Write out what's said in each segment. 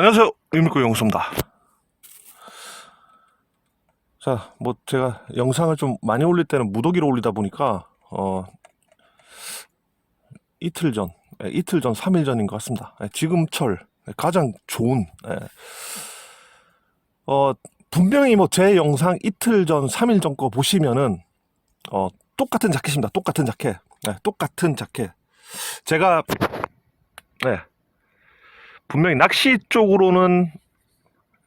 안녕하세요. 유미코 영수입니다. 자, 뭐 제가 영상을 좀 많이 올릴 때는 무더기로 올리다 보니까 어 이틀 전, 예, 이틀 전, 3일 전인 것 같습니다. 예, 지금철 예, 가장 좋은 예. 어 분명히 뭐 제 영상 이틀 전, 3일 전 거 보시면은 어 똑같은 자켓입니다. 똑같은 자켓. 예, 똑같은 자켓. 제가 네. 분명히 낚시 쪽으로는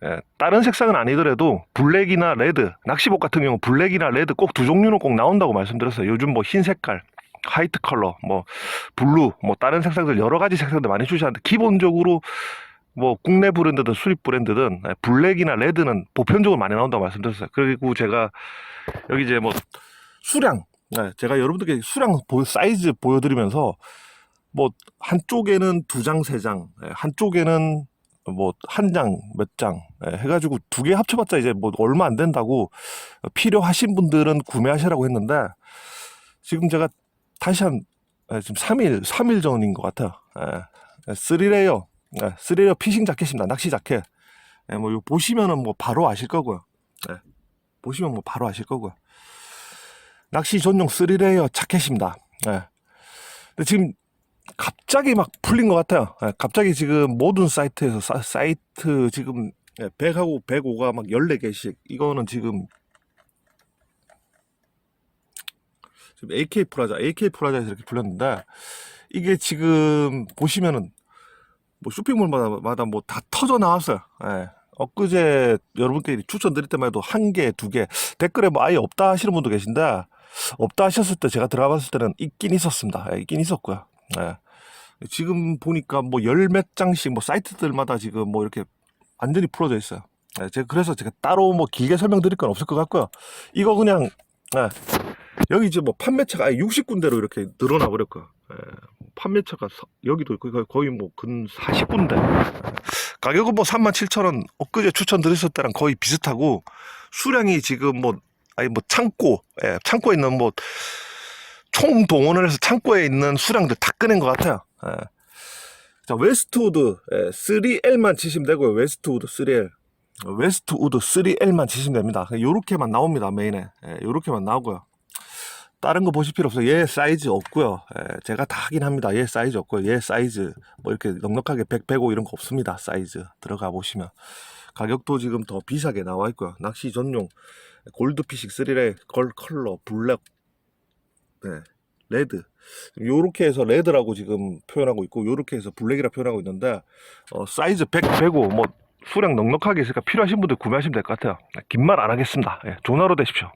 예, 다른 색상은 아니더라도 블랙이나 레드, 낚시복 같은 경우 블랙이나 레드 꼭 두 종류는 꼭 나온다고 말씀드렸어요. 요즘 뭐 흰 색깔, 화이트 컬러, 뭐 블루, 뭐 다른 색상들 여러 가지 색상들 많이 출시하는데 기본적으로 뭐 국내 브랜드든 수입 브랜드든 예, 블랙이나 레드는 보편적으로 많이 나온다고 말씀드렸어요. 그리고 제가 여기 이제 뭐 수량, 예, 제가 여러분들께 수량 보- 사이즈 보여드리면서 뭐 한쪽에는 두 장, 세 장, 예, 한쪽에는 뭐 한 장, 몇장 예, 해가지고 두 개 합쳐봤자 이제 뭐 얼마 안 된다고 필요하신 분들은 구매하시라고 했는데 지금 제가 다시 한 예, 지금 3일, 3일 전인 것 같아요. 예, 3레이어, 예, 3레이어 피싱 자켓입니다. 낚시 자켓. 예, 뭐 보시면은 뭐 바로 아실 거고요. 예, 보시면 뭐 바로 아실 거고요. 낚시 전용 3레이어 자켓입니다. 예. 근데 지금 갑자기 막 풀린 것 같아요. 예, 갑자기 지금 모든 사이트에서 사, 사이트 지금 예, 100하고 105가 막 14개씩 이거는 지금 지금 AK 프라자, AK 프라자에서 이렇게 풀렸는데 이게 지금 보시면은 뭐 쇼핑몰마다 뭐 다 터져 나왔어요. 예. 엊그제 여러분께 추천드릴 때만 해도 한 개, 두 개 댓글에 뭐 아예 없다 하시는 분도 계신데 없다 하셨을 때 제가 들어가 봤을 때는 있긴 있었습니다. 예, 있긴 있었고요. 예. 지금 보니까 뭐 열 몇 장씩 뭐 사이트들마다 지금 뭐 이렇게 완전히 풀어져 있어요. 예, 제가 그래서 제가 따로 뭐 길게 설명드릴 건 없을 것 같고요. 이거 그냥 예, 여기 이제 뭐 판매처가 아예 60군데로 이렇게 늘어나 버렸고요. 예, 판매처가 서- 여기도 거의- 거의 뭐 근 40군데. 가격은 뭐 37,000원 엊그제 추천드렸을 때랑 거의 비슷하고 수량이 지금 뭐 아니 뭐 창고 예, 창고에 있는 뭐 총 동원을 해서 창고에 있는 수량들 다 꺼낸 것 같아요. 예. 자 웨스트우드 예, 3L만 치시면 되고요. 웨스트우드 3L 웨스트우드 3L만 치시면 됩니다. 요렇게만 나옵니다 메인에 예, 요렇게만 나오고요. 다른 거 보실 필요 없어요. 얘 사이즈 없고요. 예, 제가 다 하긴 합니다. 얘 사이즈 없고요. 얘 사이즈 뭐 이렇게 넉넉하게 100, 105 이런 거 없습니다. 사이즈 들어가 보시면 가격도 지금 더 비싸게 나와 있고요. 낚시 전용 골드피식 3레 걸 컬러 블랙 네, 레드 요렇게 해서 레드라고 지금 표현하고 있고 요렇게 해서 블랙이라 표현하고 있는데 어, 사이즈 100, 105 뭐 수량 넉넉하게 있으니까 필요하신 분들 구매하시면 될 것 같아요. 긴 말 안 하겠습니다. 예, 하루 되십시오.